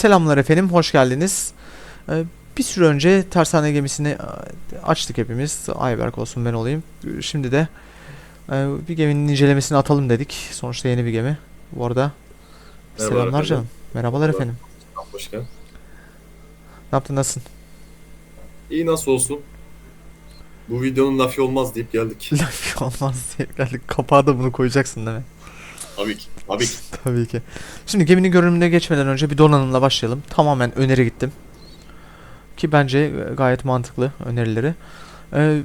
Selamlar efendim, hoş geldiniz. Ee, bir süre önce tersane gemisini e, açtık hepimiz. Ayberk olsun ben olayım. Şimdi de e, bir geminin incelemesini atalım dedik. Sonuçta yeni bir gemi. Bu arada Merhaba selamlar efendim. canım. Merhabalar Merhaba. efendim. Hoş geldin. Ne yaptın, nasılsın? İyi nasıl olsun? Bu videonun lafı olmaz deyip geldik. Laf olmaz diye geldik. Kapağa da bunu koyacaksın değil mi? Tabii ki. Tabii ki. Tabii ki. Şimdi geminin görünümüne geçmeden önce bir donanımla başlayalım. Tamamen öneri gittim. Ki bence e, gayet mantıklı önerileri. Ee,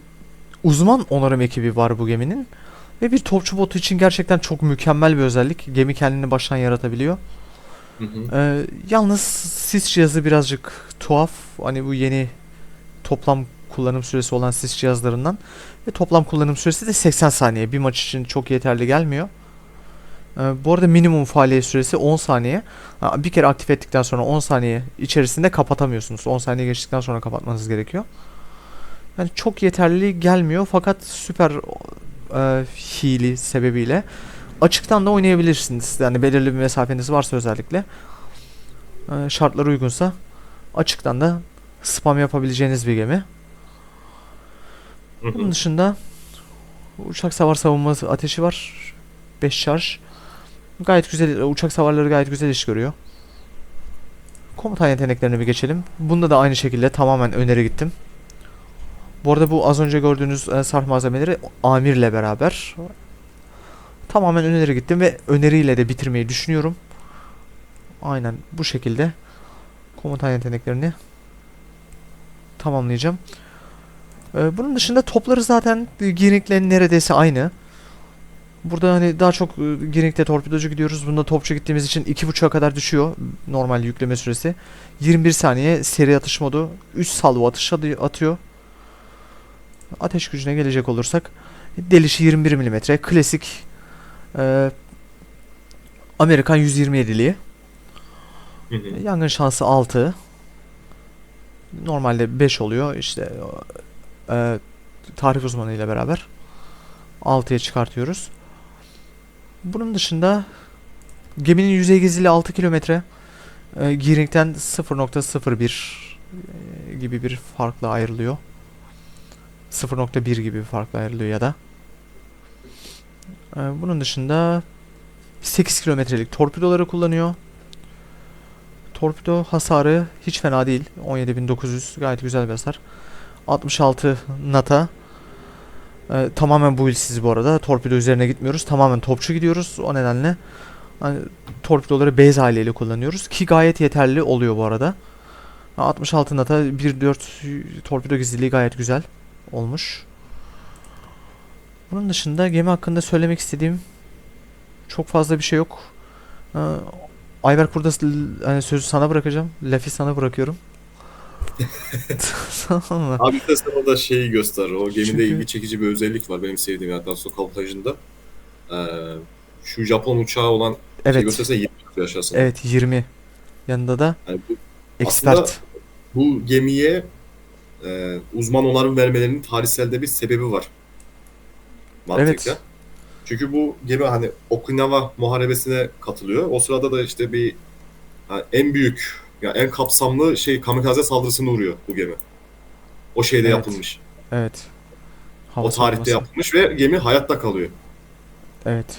uzman onarım ekibi var bu geminin. Ve bir topçu botu için gerçekten çok mükemmel bir özellik. Gemi kendini baştan yaratabiliyor. Hı hı. Ee, yalnız sis cihazı birazcık tuhaf. Hani bu yeni toplam kullanım süresi olan sis cihazlarından. Ve toplam kullanım süresi de 80 saniye. Bir maç için çok yeterli gelmiyor. Ee, bu arada minimum faaliyet süresi 10 saniye. Bir kere aktif ettikten sonra 10 saniye içerisinde kapatamıyorsunuz. 10 saniye geçtikten sonra kapatmanız gerekiyor. Yani çok yeterli gelmiyor fakat süper e, hili sebebiyle açıktan da oynayabilirsiniz. Yani belirli bir mesafeniz varsa özellikle e, şartlar uygunsa açıktan da spam yapabileceğiniz bir gemi. Bunun dışında uçak savar savunması ateşi var. 5 şarj. Gayet güzel uçak savarları gayet güzel iş görüyor. Komutan yeteneklerine bir geçelim. Bunda da aynı şekilde tamamen öneri gittim. Bu arada bu az önce gördüğünüz e, sarf malzemeleri amirle beraber tamamen öneri gittim ve öneriyle de bitirmeyi düşünüyorum. Aynen bu şekilde komutan yeteneklerini tamamlayacağım. Ee, bunun dışında topları zaten e, Giring'le neredeyse aynı. Burada hani daha çok e, Giring'de torpidocu gidiyoruz. Bunda topçu gittiğimiz için 2.5'a kadar düşüyor normal yükleme süresi. 21 saniye seri atış modu. 3 salvo atış atıyor. Ateş gücüne gelecek olursak delişi 21 mm. Klasik e, Amerikan 127'liği. Hı hı. Yangın şansı 6. Normalde 5 oluyor. İşte e, tarif uzmanı ile beraber 6'ya çıkartıyoruz. Bunun dışında geminin yüzey gizliliği 6 kilometre. E, Gearing'den 0.01 e, gibi bir farkla ayrılıyor. 0.1 gibi bir farkla ayrılıyor ya da. E, bunun dışında 8 kilometrelik torpidoları kullanıyor. Torpido hasarı hiç fena değil. 17.900 gayet güzel bir hasar. 66 nata. Ee, tamamen bu ilsiz bu arada. Torpido üzerine gitmiyoruz. Tamamen topçu gidiyoruz. O nedenle hani, torpidoları base haliyle kullanıyoruz. Ki gayet yeterli oluyor bu arada. 66 nata 1.4 torpido gizliliği gayet güzel olmuş. Bunun dışında gemi hakkında söylemek istediğim çok fazla bir şey yok. Ee, Ayberk burada hani sözü sana bırakacağım. Lafı sana bırakıyorum. tamam mı? Abi de sen orada şeyi göster. O gemide Çünkü- ilgi çekici bir özellik var benim sevdiğim hatta su kalıtajında. Ee, şu Japon uçağı olan şey Evet. göstersene 20 metre aşağısında. Evet 20. Yanında da Yani bu, expert. Bu gemiye e, uzman onarım vermelerinin tarihselde bir sebebi var. Mantıkla. Evet. Çünkü bu gemi hani Okinawa muharebesine katılıyor. O sırada da işte bir ha, en büyük, yani en kapsamlı şey kamikaze saldırısına uğruyor bu gemi. O şeyde Evet. yapılmış. Evet. Hava o tarihte savunması. yapılmış ve gemi hayatta kalıyor. Evet.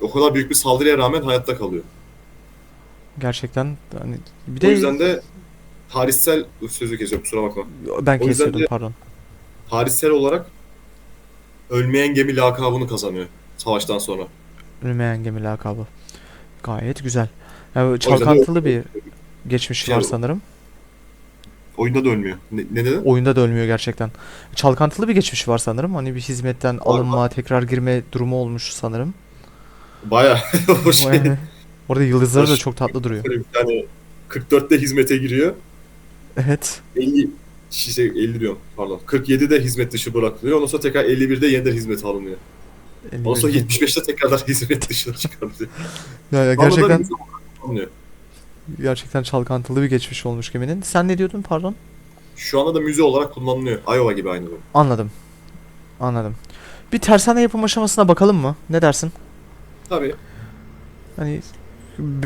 O kadar büyük bir saldırıya rağmen hayatta kalıyor. Gerçekten hani bir O de yüzden de tarihsel sözü kesiyorum kusura bakma. ben o yüzden kesiyordum de- pardon. Tarihsel olarak ölmeyen gemi lakabını kazanıyor savaştan sonra. Ölmeyen gemi lakabı. Gayet güzel. Yani çalkantılı bir geçmişi Şey var sanırım. Oyunda da ölmüyor. Ne, ne dedin? Oyunda da ölmüyor gerçekten. Çalkantılı bir geçmişi var sanırım. Hani bir hizmetten alınma, tekrar girme durumu olmuş sanırım. Baya o şey. Yani Orada yıldızları da çok tatlı duruyor. Bir tane 44'te hizmete giriyor. Evet. 50 şey 50 diyorum pardon. 47'de hizmet dışı bırakılıyor. Ondan sonra tekrar 51'de yeniden hizmete alınıyor. Ondan sonra 75'te tekrardan hizmet dışına çıkarılıyor. Ama da gerçekten kullanılıyor. gerçekten çalkantılı bir geçmiş olmuş geminin. Sen ne diyordun pardon? Şu anda da müze olarak kullanılıyor. Iowa gibi aynı bu. Anladım. Anladım. Bir tersane yapım aşamasına bakalım mı? Ne dersin? Tabii. Hani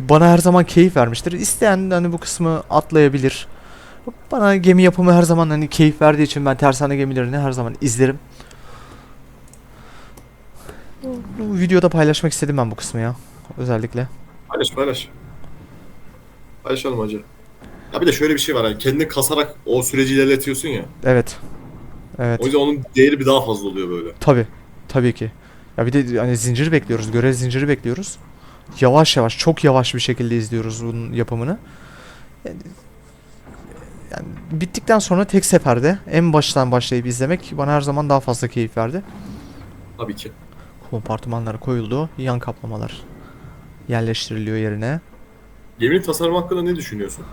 bana her zaman keyif vermiştir. İsteyen hani bu kısmı atlayabilir. Bana gemi yapımı her zaman hani keyif verdiği için ben tersane gemilerini her zaman izlerim. Bu videoda paylaşmak istedim ben bu kısmı ya. Özellikle. Paylaş paylaş. Paylaşalım hacı. Ya bir de şöyle bir şey var hani kendini kasarak o süreci ilerletiyorsun ya. Evet. Evet. O yüzden onun değeri bir daha fazla oluyor böyle. Tabi. Tabii ki. Ya bir de hani zinciri bekliyoruz. Görev zinciri bekliyoruz. Yavaş yavaş, çok yavaş bir şekilde izliyoruz bunun yapımını. Yani, yani bittikten sonra tek seferde en baştan başlayıp izlemek bana her zaman daha fazla keyif verdi. Tabii ki. Kompartımanlar koyuldu. Yan kaplamalar yerleştiriliyor yerine. Geminin tasarımı hakkında ne düşünüyorsun?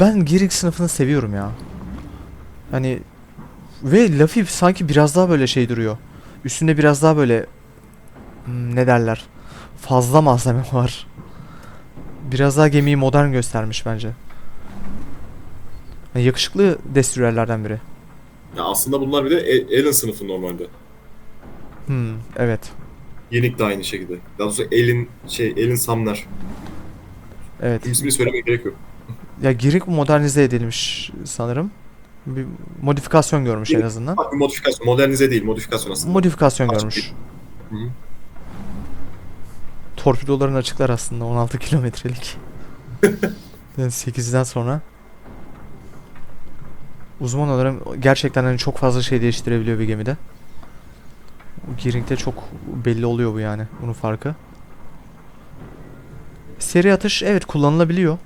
Ben Gearing sınıfını seviyorum ya. Hani ve Luffy sanki biraz daha böyle şey duruyor. Üstünde biraz daha böyle hmm, ne derler? Fazla malzeme var. Biraz daha gemiyi modern göstermiş bence. Yani yakışıklı destroyerlerden biri. Ya aslında bunlar bir de Alien sınıfı normalde. Hmm, evet. Yenik de aynı şekilde. Daha doğrusu Alien şey Alien Sumner. Evet. İsmini söylemeye gerek yok. Ya Gearing modernize edilmiş sanırım. Bir modifikasyon görmüş en Gearing- azından. Bak bir modifikasyon. Modernize değil modifikasyon aslında. Modifikasyon Açık görmüş. Hı hı. Torpidoların açıklar aslında 16 kilometrelik. Yani 8'den sonra. Uzman olarak gerçekten hani çok fazla şey değiştirebiliyor bir gemide. Gearing'de çok belli oluyor bu yani. Bunun farkı. Seri atış evet kullanılabiliyor.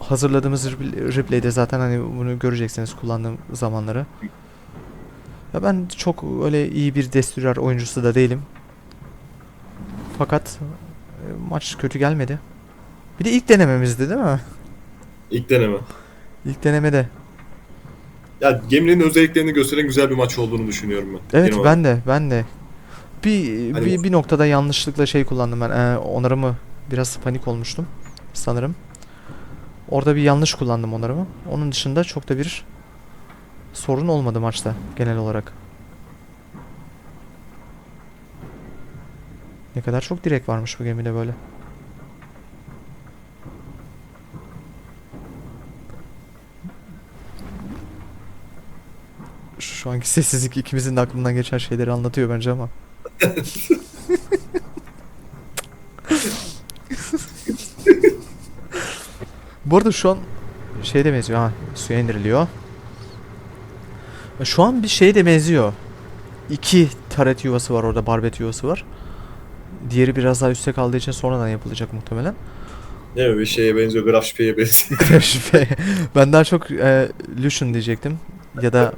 Hazırladığımız repl- replay'de zaten hani bunu göreceksiniz kullandığım zamanları. Ya ben çok öyle iyi bir destroyer oyuncusu da değilim. Fakat e, maç kötü gelmedi. Bir de ilk denememizdi değil mi? İlk deneme. İlk denemede. Ya geminin özelliklerini gösteren güzel bir maç olduğunu düşünüyorum ben. Evet ben de ben de. Bir, Hani- bir bir noktada yanlışlıkla şey kullandım ben. Ee, onarımı biraz panik olmuştum sanırım. Orada bir yanlış kullandım onarımı. Onun dışında çok da bir sorun olmadı maçta genel olarak. Ne kadar çok direk varmış bu gemide böyle. Şu şu anki sessizlik ikimizin de aklından geçen şeyleri anlatıyor bence ama. Bu arada şu an şeyde benziyor ha suya indiriliyor. Şu an bir şeye de benziyor. İki taret yuvası var orada barbet yuvası var. Diğeri biraz daha üstte kaldığı için sonradan yapılacak muhtemelen. Değil mi? Bir şeye benziyor. Graf şüpheye benziyor. Şüphe. ben daha çok e, Lucian diyecektim. Ya da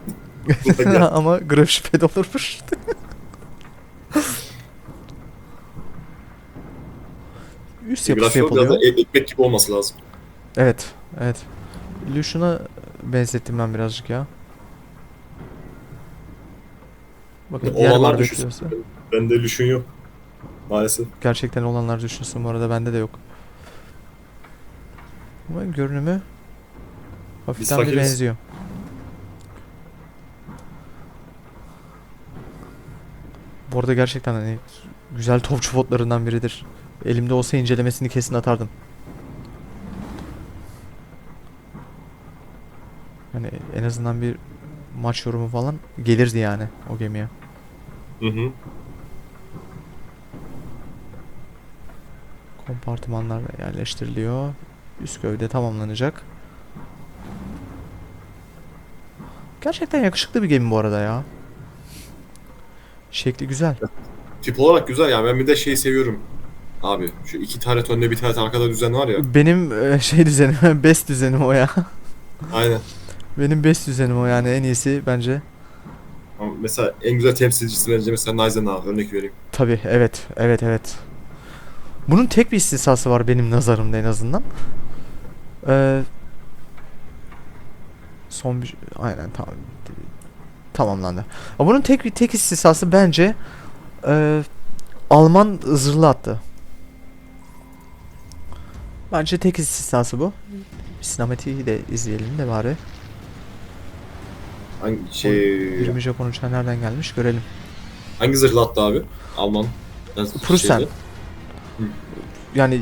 ama Graf şüphe de olurmuş. Üst yapısı biraz yapılıyor. da e- ekmek gibi olması lazım. Evet, evet. Lucian'a benzettim ben birazcık ya. Bakın diğer Olanlar düşünsün. Bende lüşün yok. Maalesef. Gerçekten olanlar düşünsün bu arada bende de yok. Ama görünümü hafiften bir benziyor. Bu arada gerçekten hani güzel topçu botlarından biridir. Elimde olsa incelemesini kesin atardım. Hani en azından bir maç yorumu falan gelirdi yani o gemiye. Hı hı. Kompartımanlar yerleştiriliyor. Üst gövde tamamlanacak. Gerçekten yakışıklı bir gemi bu arada ya. Şekli güzel. Tip olarak güzel yani ben bir de şeyi seviyorum. Abi şu iki tane önde bir tane arkada düzen var ya. Benim e, şey düzenim, best düzenim o ya. Aynen. Benim best düzenim o yani en iyisi bence. Ama Mesela en güzel temsilcisi bence mesela Eisenhower örnek vereyim. Tabi evet evet evet. Bunun tek bir istisnası var benim nazarımda en azından. Ee, son bir aynen tamam tamamlandı. Ama bunun tek bir tek istisnası bence e, Alman zırhlı attı. Bence tek istisnası bu. Sinematiği de izleyelim de bari. Hangi şey 20 Japon uçağı nereden gelmiş görelim. hangi zırhlı attı abi? Alman. Prusen. Yani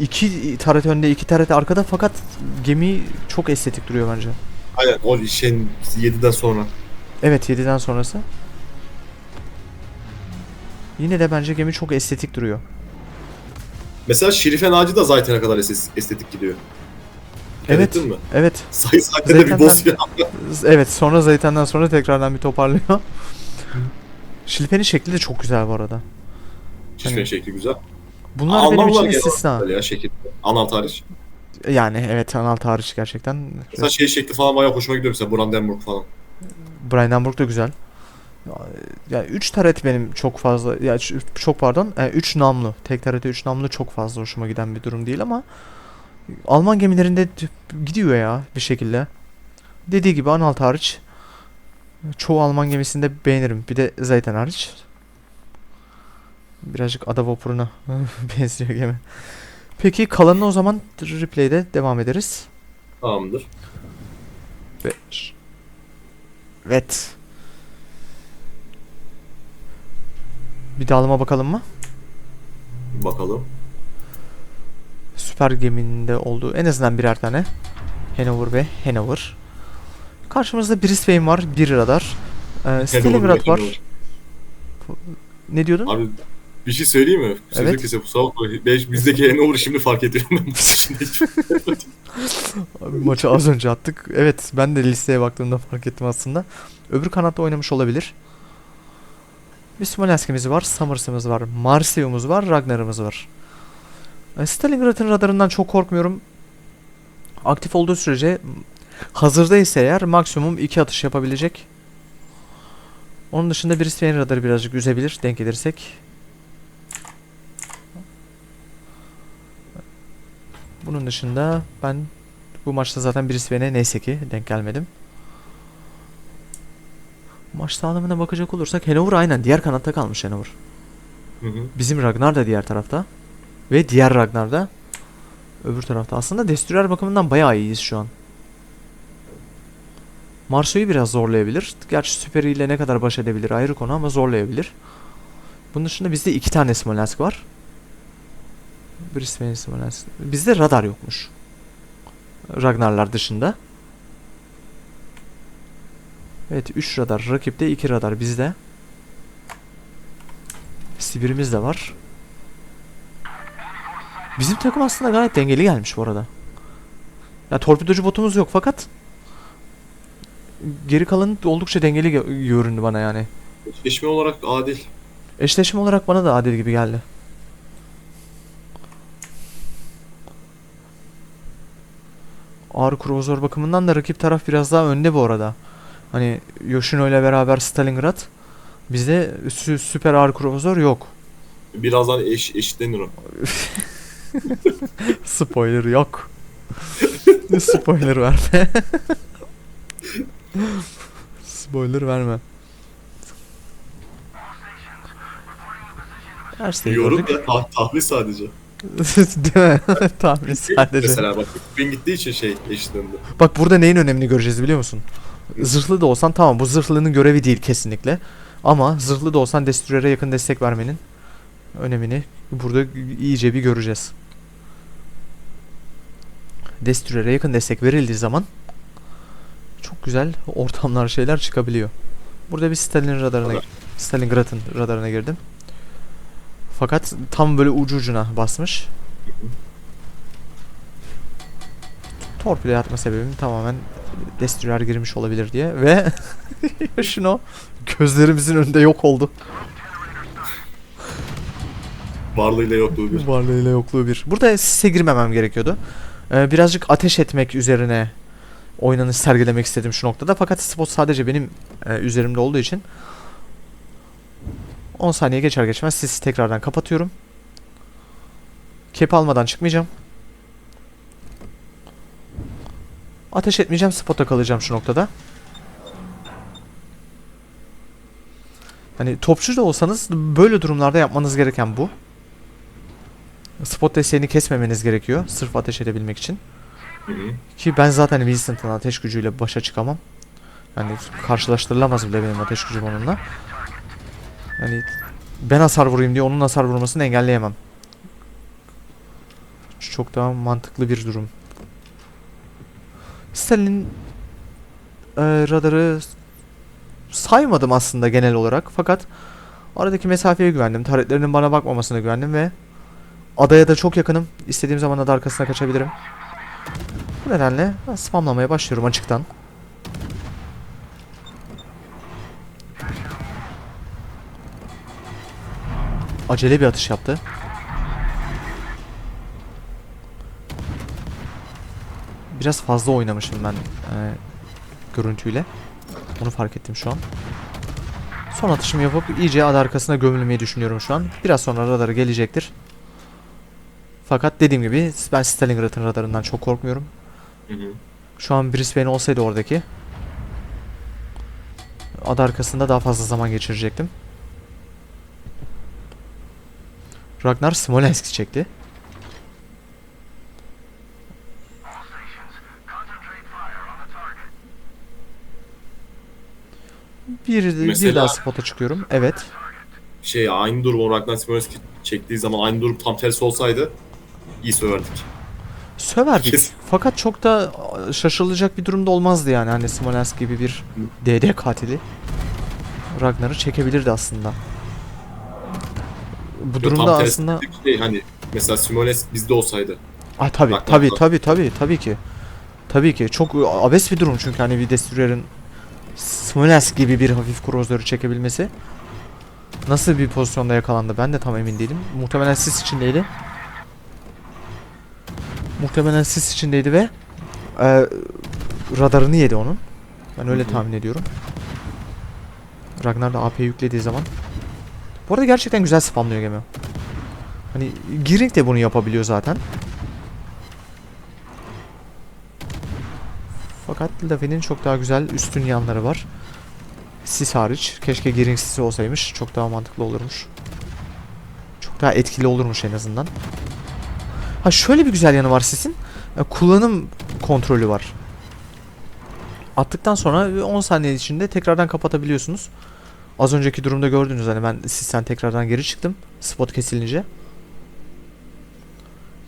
iki taret önde iki taret arkada fakat gemi çok estetik duruyor bence. Aynen o şeyin 7'den sonra. Evet 7'den sonrası. Yine de bence gemi çok estetik duruyor. Mesela Şerifen Ağacı da Zayten'e kadar estes- estetik gidiyor. Evet. ettin mi? Evet. Sayı Zayten'de bir boss. Evet sonra Zaytan'dan sonra tekrardan bir toparlıyor. Şilpenin şekli de çok güzel bu arada. Şerifen Hani- şekli güzel. Bunlar benim için genel istisna. olarak ya şekil. Analt hariç. Yani evet anal hariç gerçekten. Mesela şey şekli falan bayağı hoşuma gidiyor mesela Brandenburg falan. Brandenburg da güzel. Ya 3 taret benim çok fazla ya ç- çok pardon 3 namlu. Tek tarete 3 namlu çok fazla hoşuma giden bir durum değil ama Alman gemilerinde gidiyor ya bir şekilde. Dediği gibi Anhalt hariç çoğu Alman gemisinde beğenirim. Bir de Zayten hariç. Birazcık ada vapuruna benziyor gemi. Peki kalanını o zaman replay'de devam ederiz. Tamamdır. Ve... Evet. Bir dağılıma bakalım mı? Bakalım. Süper geminde olduğu en azından birer tane. Hanover ve Hanover. Karşımızda Brisbane var, bir radar. Ee, Stalingrad var. Ne diyordun? Abi bir şey söyleyeyim mi? Sözü Evet. kesip kusura bakma. Bizdeki Hanover'ı şimdi fark ediyorum ben bu. Abi, maçı az önce attık. Evet, ben de listeye baktığımda fark ettim aslında. Öbür kanatta oynamış olabilir. Bir Smolensk'imiz var, Summers'ımız var, Marsilyumuz var, Ragnar'ımız var. E, Stalingrad'ın radarından çok korkmuyorum. Aktif olduğu sürece hazırda ise eğer maksimum iki atış yapabilecek. Onun dışında Brisbane radarı birazcık üzebilir denk gelirsek. Bunun dışında ben bu maçta zaten Brisbane'e neyse ki denk gelmedim. Maç sağlamına bakacak olursak Hanover aynen diğer kanatta kalmış Hanover. Hı hı. Bizim Ragnar da diğer tarafta. Ve diğer Ragnar da öbür tarafta. Aslında Destroyer bakımından bayağı iyiyiz şu an. Marso'yu biraz zorlayabilir. Gerçi Süperi ile ne kadar baş edebilir ayrı konu ama zorlayabilir. Bunun dışında bizde iki tane Smolensk var. Brisbane Smolensk. Bizde radar yokmuş. Ragnarlar dışında. Evet 3 radar. Rakipte 2 radar bizde. Sibirimiz de var. Bizim takım aslında gayet dengeli gelmiş bu arada. Ya torpidocu botumuz yok fakat geri kalanı oldukça dengeli gö- göründü bana yani. Eşleşme olarak adil. Eşleşme olarak bana da adil gibi geldi. Ağır kruvazör bakımından da rakip taraf biraz daha önde bu arada. Hani Yoshino ile beraber Stalingrad. Bizde sü- süper ağır kruvazör yok. Birazdan eş, eşitlenir o. Spoiler yok. Spoiler verme. Spoiler verme. Her şeyi Yorum gördük. da tah tahmin sadece. Değil mi? Tahmin sadece. Mesela bak bin gittiği için şey eşitlendi. Bak burada neyin önemini göreceğiz biliyor musun? Zırhlı da olsan tamam bu zırhlının görevi değil kesinlikle. Ama zırhlı da olsan Destroyer'e yakın destek vermenin önemini burada iyice bir göreceğiz. Destroyer'e yakın destek verildiği zaman çok güzel ortamlar şeyler çıkabiliyor. Burada bir Stalin radarına Radar. Stalingrad'ın radarına girdim. Fakat tam böyle ucu ucuna basmış. Torpidoya atma sebebim tamamen Destroyer girmiş olabilir diye ve şunu gözlerimizin önünde yok oldu. Varlığıyla yokluğu bir. Varlığıyla yokluğu bir. Burada sise girmemem gerekiyordu. Ee, birazcık ateş etmek üzerine oynanış sergilemek istedim şu noktada. Fakat spot sadece benim e, üzerimde olduğu için 10 saniye geçer geçmez sisi tekrardan kapatıyorum. Kep almadan çıkmayacağım. Ateş etmeyeceğim. Spota kalacağım şu noktada. Hani topçu da olsanız böyle durumlarda yapmanız gereken bu. Spot desteğini kesmemeniz gerekiyor. Sırf ateş edebilmek için. Ki ben zaten Vincent'ın ateş gücüyle başa çıkamam. Yani karşılaştırılamaz bile benim ateş gücüm onunla. Yani ben hasar vurayım diye onun hasar vurmasını engelleyemem. Çok daha mantıklı bir durum. Stalin'in e, radarı saymadım aslında genel olarak fakat aradaki mesafeye güvendim. Taretlerinin bana bakmamasına güvendim ve adaya da çok yakınım. İstediğim zaman ada arkasına kaçabilirim. Bu nedenle ben spamlamaya başlıyorum açıktan. Acele bir atış yaptı. Biraz fazla oynamışım ben e, görüntüyle. Onu fark ettim şu an. Son atışımı yapıp iyice ad arkasına gömülmeyi düşünüyorum şu an. Biraz sonra radarı gelecektir. Fakat dediğim gibi ben Stalingrad'ın radarından çok korkmuyorum. Hı hı. Şu an Brisbane olsaydı oradaki ad arkasında daha fazla zaman geçirecektim. Ragnar Smolensk çekti. Bir, bir Mesela- daha spota çıkıyorum. Evet. Şey aynı durum o Ragnar Smolenski çektiği zaman aynı durum tam tersi olsaydı iyi söverdik. Söverdik. Kesin. Fakat çok da şaşılacak bir durumda olmazdı yani. Hani Smolensk gibi bir DD katili Ragnar'ı çekebilirdi aslında. Bu Yo, durumda tam tersi aslında Şey, hani mesela Smolensk bizde olsaydı. Ah tabi Ragnar tabi da- tabi tabi tabii ki. Tabii ki çok abes bir durum çünkü hani bir Destroyer'ın Smolensk gibi bir hafif kruzörü çekebilmesi. Nasıl bir pozisyonda yakalandı ben de tam emin değilim. Muhtemelen sis içindeydi. Muhtemelen sis içindeydi ve e, radarını yedi onun. Ben öyle tahmin ediyorum. Ragnar da AP yüklediği zaman. Bu arada gerçekten güzel spamlıyor gemi. Hani Giring de bunu yapabiliyor zaten. Fakat Lavi'nin çok daha güzel üstün yanları var. Sis hariç. Keşke Giring sisi olsaymış. Çok daha mantıklı olurmuş. Çok daha etkili olurmuş en azından. Ha şöyle bir güzel yanı var sisin. E, Kullanım kontrolü var. Attıktan sonra bir 10 saniye içinde tekrardan kapatabiliyorsunuz. Az önceki durumda gördünüz hani ben sisten tekrardan geri çıktım. Spot kesilince.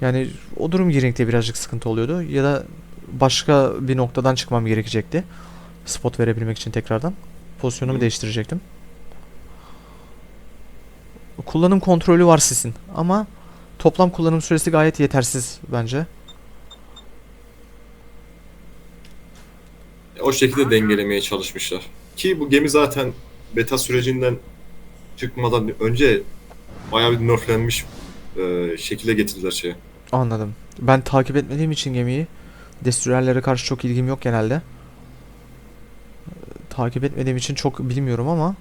Yani o durum Giring'de birazcık sıkıntı oluyordu. Ya da başka bir noktadan çıkmam gerekecekti. Spot verebilmek için tekrardan. Pozisyonumu Hı. değiştirecektim. Kullanım kontrolü var sisin ama toplam kullanım süresi gayet yetersiz bence. O şekilde dengelemeye çalışmışlar. Ki bu gemi zaten beta sürecinden çıkmadan önce bayağı bir nerflenmiş e, şekilde getirdiler şeye. Anladım. Ben takip etmediğim için gemiyi Destroyer'lere karşı çok ilgim yok genelde. Ee, Takip etmediğim için çok bilmiyorum ama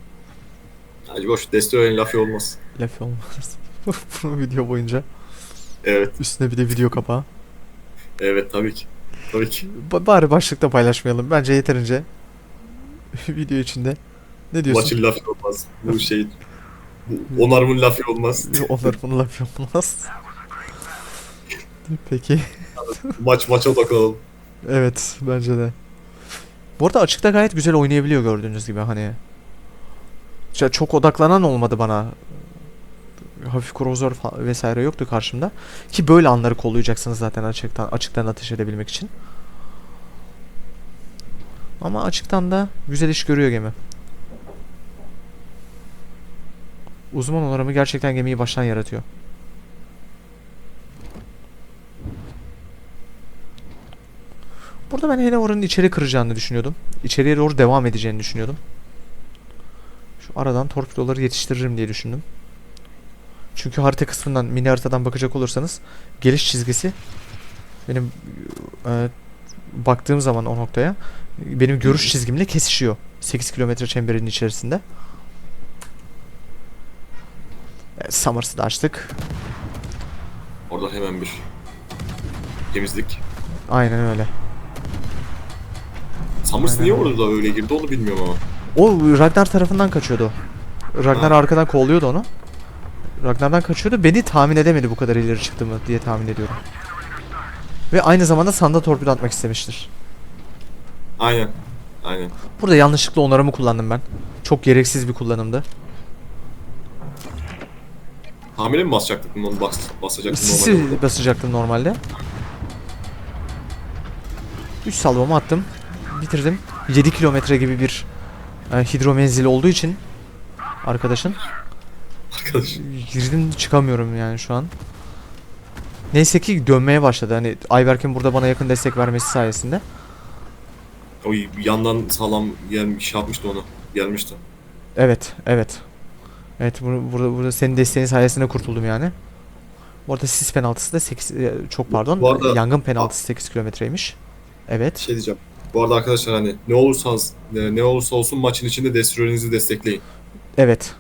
Hadi boş Destroyer'in lafı olmaz. laf olmaz. Bunu video boyunca. Evet, Üstüne bir de video kapağı. evet tabii ki. Tabii ki. Ba- bari başlıkta paylaşmayalım. Bence yeterince video içinde. Ne diyorsun? Maçın lafı olmaz. Bu şey onarımın lafı olmaz. Onlar bunu laf yapmaz. Peki. Maç maça odaklanalım. Evet bence de. Bu arada açıkta gayet güzel oynayabiliyor gördüğünüz gibi hani. Çok odaklanan olmadı bana. Hafif krozor vesaire yoktu karşımda. Ki böyle anları kollayacaksınız zaten açıktan açıktan ateş edebilmek için. Ama açıktan da güzel iş görüyor gemi. Uzman onarımı gerçekten gemiyi baştan yaratıyor. Burada ben Hanover'ın içeri kıracağını düşünüyordum. İçeriye doğru devam edeceğini düşünüyordum. Şu aradan torpidoları yetiştiririm diye düşündüm. Çünkü harita kısmından, mini haritadan bakacak olursanız geliş çizgisi benim e, baktığım zaman o noktaya benim görüş çizgimle kesişiyor. 8 kilometre çemberinin içerisinde. Evet, Summers'ı da açtık. Orada hemen bir temizlik. Aynen öyle. Summers niye orada öyle girdi onu bilmiyorum ama. O Ragnar tarafından kaçıyordu. Ragnar Ha. arkadan kolluyordu onu. Ragnar'dan kaçıyordu. Beni tahmin edemedi bu kadar ileri çıktığımı diye tahmin ediyorum. Ve aynı zamanda sanda torpido atmak istemiştir. Aynen. Aynen. Burada yanlışlıkla onarımı kullandım ben. Çok gereksiz bir kullanımdı. Hamile mi basacaktık bunu? Onu bas, basacaktık Sisi normalde. basacaktım normalde. 3 salvamı attım. Bitirdim. 7 kilometre gibi bir e, hidro menzili olduğu için arkadaşın Arkadaş. girdim çıkamıyorum yani şu an. Neyse ki dönmeye başladı. Hani Ayberk'in burada bana yakın destek vermesi sayesinde. O yandan sağlam gelmiş, şey yapmıştı onu. Gelmişti. Evet, evet. Evet, bunu, burada, burada senin desteğin sayesinde kurtuldum yani. Bu arada sis penaltısı da 8, e, çok pardon, Bu arada- yangın penaltısı 8 kilometreymiş. Evet. Şey diyeceğim. Bu arada arkadaşlar hani ne olursanız ne, ne olursa olsun maçın içinde Destroyer'inizi destekleyin. Evet.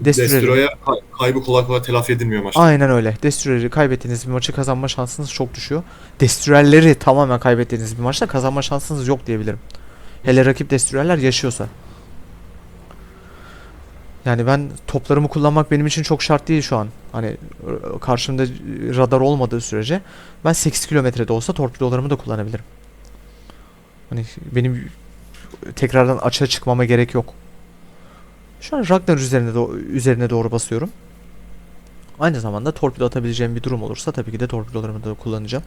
Destroyer'i. Destroyer kay- kaybı kolay kolay telafi edilmiyor maçta. Aynen öyle. Destroyer'i kaybettiğiniz bir maçı kazanma şansınız çok düşüyor. Destroyer'leri tamamen kaybettiğiniz bir maçta kazanma şansınız yok diyebilirim. Hele rakip Destroyer'ler yaşıyorsa. Yani ben toplarımı kullanmak benim için çok şart değil şu an. Hani e, karşımda radar olmadığı sürece ben 8 kilometrede olsa torpidolarımı da kullanabilirim. Hani benim tekrardan açığa çıkmama gerek yok. Şu an Ragnar üzerine do- üzerine doğru basıyorum. Aynı zamanda torpido atabileceğim bir durum olursa tabii ki de torpidolarımı da kullanacağım.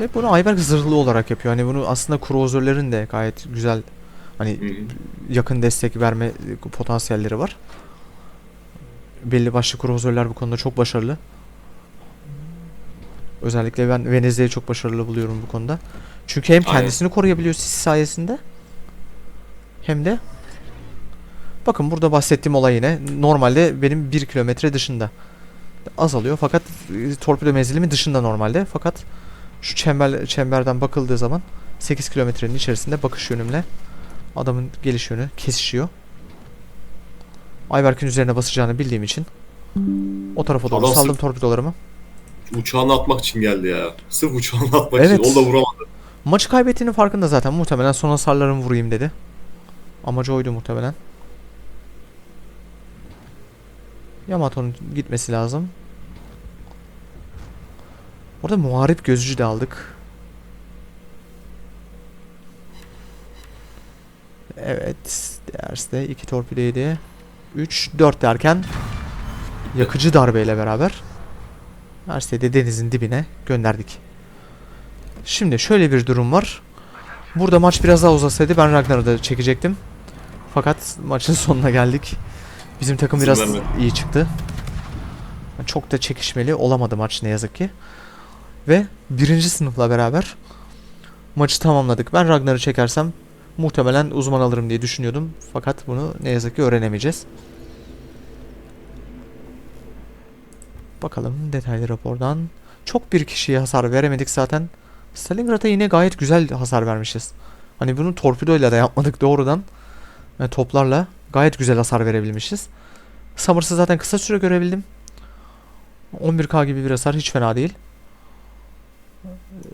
Ve bunu Ayberk zırhlı olarak yapıyor. Hani bunu aslında cruiser'lerin de gayet güzel hani yakın destek verme potansiyelleri var. Belli başlı cruiser'ler bu konuda çok başarılı. Özellikle ben Venezde'yi çok başarılı buluyorum bu konuda. Çünkü hem Aynen. kendisini koruyabiliyor sis sayesinde hem de bakın burada bahsettiğim olay yine normalde benim 1 kilometre dışında azalıyor fakat e, torpido menzilimi dışında normalde fakat şu çember çemberden bakıldığı zaman 8 kilometrenin içerisinde bakış yönümle adamın geliş yönü kesişiyor. Ayberk'in üzerine basacağını bildiğim için o tarafa doğru Adam saldım torpidolarımı. Uçağını atmak için geldi ya. Sırf uçağını atmak Evet. için. O da vuramadı. Maçı kaybettiğinin farkında zaten. Muhtemelen son hasarlarımı vurayım dedi. Amacı oydu muhtemelen. Yamato'nun gitmesi lazım. Orada muharip gözcü de aldık. Evet. Derste iki torpidoydu. 3, 4 derken yakıcı darbeyle beraber Erste'yi de denizin dibine gönderdik. Şimdi şöyle bir durum var. Burada maç biraz daha uzasaydı ben Ragnar'ı da çekecektim. Fakat maçın sonuna geldik. Bizim takım biraz iyi çıktı. Çok da çekişmeli olamadı maç ne yazık ki. Ve birinci sınıfla beraber maçı tamamladık. Ben Ragnar'ı çekersem muhtemelen uzman alırım diye düşünüyordum. Fakat bunu ne yazık ki öğrenemeyeceğiz. Bakalım detaylı rapordan. Çok bir kişiye hasar veremedik zaten. Stalingrad'a yine gayet güzel hasar vermişiz. Hani bunu torpidoyla da yapmadık doğrudan. Yani toplarla gayet güzel hasar verebilmişiz. Summers'ı zaten kısa süre görebildim. 11k gibi bir hasar hiç fena değil.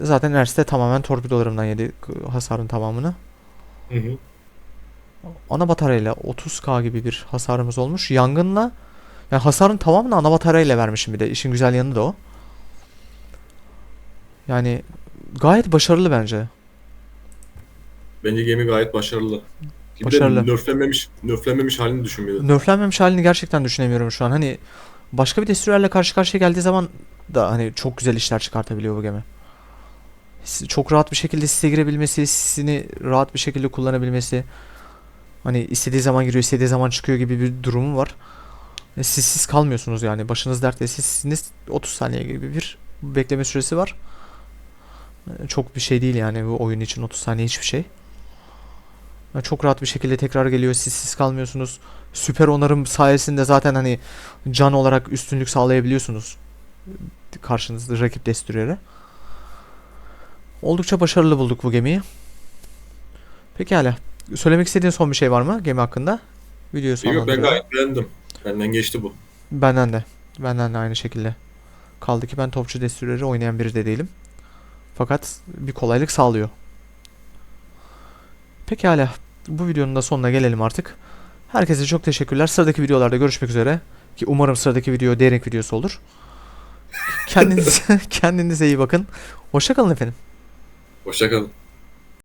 Zaten Erste tamamen torpidolarımdan yedi hasarın tamamını. Hı hı. Ana bataryayla 30k gibi bir hasarımız olmuş. Yangınla yani hasarın tamamını ana bataryayla vermişim bir de. İşin güzel yanı da o. Yani gayet başarılı bence. Bence gemi gayet başarılı. Bir Başarılı. de nörflenmemiş, nörflenmemiş halini düşün bir de. Nörflenmemiş halini gerçekten düşünemiyorum şu an. Hani başka bir destroyerle karşı karşıya geldiği zaman da hani çok güzel işler çıkartabiliyor bu gemi. Çok rahat bir şekilde sise girebilmesi, sisini rahat bir şekilde kullanabilmesi. Hani istediği zaman giriyor, istediği zaman çıkıyor gibi bir durumu var. E, Sissiz kalmıyorsunuz yani. Başınız dertte sissiniz 30 saniye gibi bir bekleme süresi var. E, Çok bir şey değil yani bu oyun için 30 saniye hiçbir şey. Yani çok rahat bir şekilde tekrar geliyor. Sissiz kalmıyorsunuz. Süper onarım sayesinde zaten hani can olarak üstünlük sağlayabiliyorsunuz. Karşınızda rakip destroyer'e. Oldukça başarılı bulduk bu gemiyi. Pekala. Söylemek istediğin son bir şey var mı gemi hakkında? Videoyu Yok ben gayet beğendim. Benden geçti bu. Benden de. Benden de aynı şekilde. Kaldı ki ben topçu destroyer'i oynayan biri de değilim. Fakat bir kolaylık sağlıyor. Pekala. Bu videonun da sonuna gelelim artık. Herkese çok teşekkürler. Sıradaki videolarda görüşmek üzere. Ki umarım sıradaki video Daring videosu olur. Kendinize, kendinize iyi bakın. Hoşçakalın efendim. Hoşçakalın.